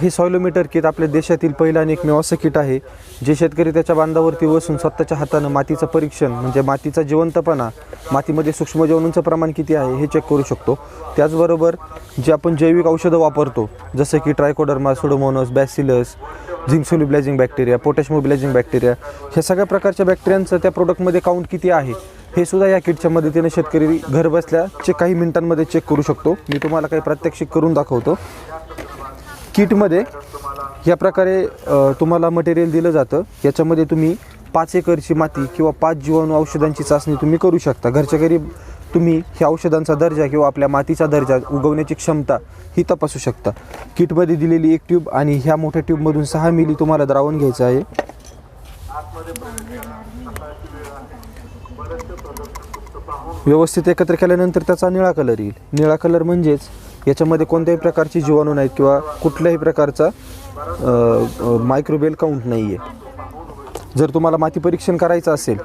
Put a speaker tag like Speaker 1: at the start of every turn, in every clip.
Speaker 1: हे सॉयलोमीटर किट आपल्या देशातील पहिलं आणि एकमेव असं किट आहे जे शेतकरी त्याच्या बांधावरती बसून स्वतःच्या हातानं मातीचं परीक्षण म्हणजे मातीचा जिवंतपणा मातीमध्ये सूक्ष्मजीवाणूंचं प्रमाण किती आहे हे चेक करू शकतो. त्याचबरोबर जे आपण जैविक औषधं वापरतो जसं की trichoderma pseudomonas bacillus zinc solubilising bacteria potash mobilising bacteria ह्या सगळ्या प्रकारच्या बॅक्टेरियांचं त्या प्रोडक्टमध्ये काउंट किती आहे हे सुद्धा या किटच्या मदतीने शेतकरी घर बसल्या चे काही मिनिटांमध्ये चेक करू शकतो. मी तुम्हाला काही प्रात्यक्षिक करून दाखवतो. किटमध्ये या प्रकारे तुम्हाला मटेरियल दिलं जातं. याच्यामध्ये तुम्ही पाच एकरची माती किंवा पाच जीवाणू औषधांची चाचणी तुम्ही करू शकता. घरच्या घरी तुम्ही ह्या औषधांचा दर्जा किंवा आपल्या मातीचा दर्जा उगवण्याची क्षमता ही तपासू शकता. किटमध्ये दिलेली एक ट्यूब आणि ह्या मोठ्या ट्यूबमधून सहा मिली तुम्हाला द्रावण घ्यायचं आहे. व्यवस्थित एकत्र केल्यानंतर त्याचा निळा कलर येईल. निळा कलर म्हणजेच याच्यामध्ये कोणत्याही प्रकारची जीवाणू नाहीत किंवा कुठल्याही प्रकारचा मायक्रोबेल काउंट नाही आहे जर तुम्हाला माती परीक्षण करायचं असेल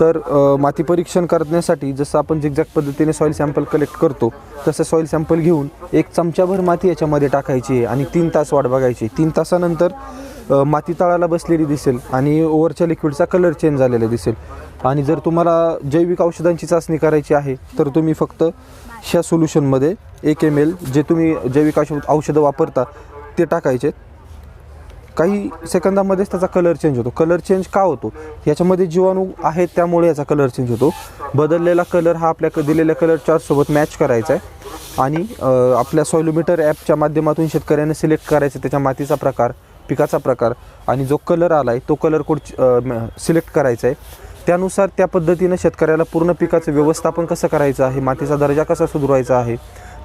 Speaker 1: तर माती परीक्षण करण्यासाठी जसं आपण झिगझॅग पद्धतीने सॉईल सॅम्पल कलेक्ट करतो तसं सॉईल सॅम्पल घेऊन एक चमच्याभर माती याच्यामध्ये टाकायची आहे आणि तीन तास वाट बघायची तीन तासानंतर माती तळाला बसलेली दिसेल आणि ओवरच्या लिक्विडचा कलर चेंज झालेला दिसेल. आणि जर तुम्हाला जैविक औषधांची चाचणी करायची आहे तर तुम्ही फक्त ह्या सोल्युशनमध्ये एक एम एल जे तुम्ही जैविक औषध औषधं वापरता ते टाकायचे. काही सेकंदामध्येच त्याचा कलर चेंज होतो. कलर चेंज का होतो? याच्यामध्ये जीवाणू आहेत त्यामुळे याचा कलर चेंज होतो. बदललेला कलर हा आपल्या दिलेल्या कलर चार्टसोबत मॅच करायचा आहे. आणि आपल्या सॉयलोमीटर ॲपच्या माध्यमातून शेतकऱ्याने सिलेक्ट करायचं त्याच्या मातीचा प्रकार पिकाचा प्रकार. आणि जो कलर आला आहे तो कलर कोड सिलेक्ट करायचा आहे. त्यानुसार त्या पद्धतीनं शेतकऱ्याला पूर्ण पिकाचं व्यवस्थापन कसं करायचं आहे? मातीचा दर्जा कसा सुधारायचा आहे?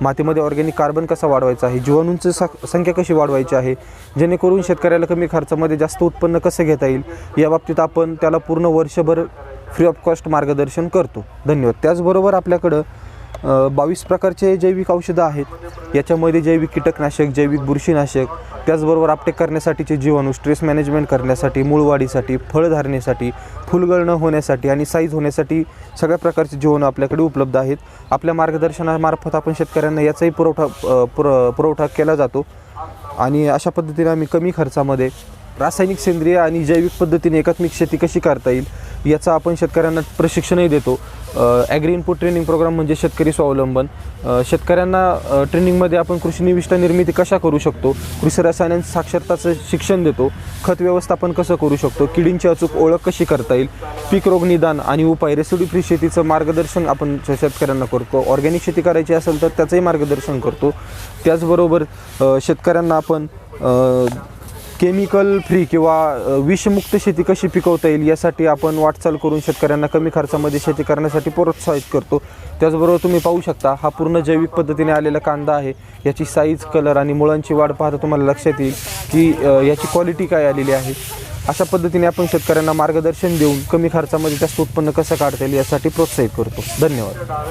Speaker 1: मातीमध्ये ऑर्गॅनिक कार्बन कसा वाढवायचा आहे? जीवाणूंची संख्या कशी वाढवायची आहे? जेणेकरून शेतकऱ्याला कमी खर्चामध्ये जास्त उत्पन्न कसं घेता येईल? या बाबतीत आपण त्याला पूर्ण वर्षभर फ्री ऑफ कॉस्ट मार्गदर्शन करतो. धन्यवाद. त्याचबरोबर आपल्याकडं बावीस प्रकारचे जैविक औषधं आहेत. याच्यामध्ये जैविक कीटकनाशक जैविक बुरशीनाशक त्याचबरोबर आपटेक करण्यासाठीचे जीवाणू स्ट्रेस मॅनेजमेंट करण्यासाठी मूळवाढीसाठी फळधारणेसाठी फुलगळणं होण्यासाठी आणि साईज होण्यासाठी सगळ्या प्रकारचे जीवाणू आपल्याकडे उपलब्ध आहेत. आपल्या मार्गदर्शनामार्फत आपण शेतकऱ्यांना याचाही पुरवठा पुर पुरवठा केला जातो. आणि अशा पद्धतीने आम्ही कमी खर्चामध्ये रासायनिक सेंद्रिय आणि जैविक पद्धतीने एकात्मिक शेती कशी करता येईल याचा आपण शेतकऱ्यांना प्रशिक्षणही देतो. ॲग्री इनपुट ट्रेनिंग प्रोग्राम म्हणजे शेतकरी स्वावलंबन. शेतकऱ्यांना ट्रेनिंगमध्ये आपण कृषी निविष्ठा निर्मिती कशा करू शकतो? कृषी रसायन साक्षरताचं शिक्षण देतो. खत व्यवस्थापन कसं करू शकतो? किडींची अचूक ओळख कशी करता येईल? पीक रोग निदान आणि उपाय. रेसिडी फ्री शेतीचं मार्गदर्शन आपण शेतकऱ्यांना करतो. ऑर्गॅनिक शेती करायची असेल तर त्याचंही मार्गदर्शन करतो. त्याचबरोबर शेतकऱ्यांना आपण केमिकल फ्री किंवा विषमुक्त शेती कशी पिकवता येईल यासाठी आपण वाटचाल करून शेतकऱ्यांना कमी खर्चामध्ये शेती करण्यासाठी प्रोत्साहित करतो. त्याचबरोबर तुम्ही पाहू शकता हा पूर्ण जैविक पद्धतीने आलेला कांदा आहे. याची साईज कलर आणि मुळांची वाढ पाहता तुम्हाला लक्षात येईल की याची क्वालिटी काय आलेली आहे. अशा पद्धतीने आपण शेतकऱ्यांना मार्गदर्शन देऊन कमी खर्चामध्ये जास्त उत्पन्न कसं काढता येईल यासाठी प्रोत्साहित करतो. धन्यवाद.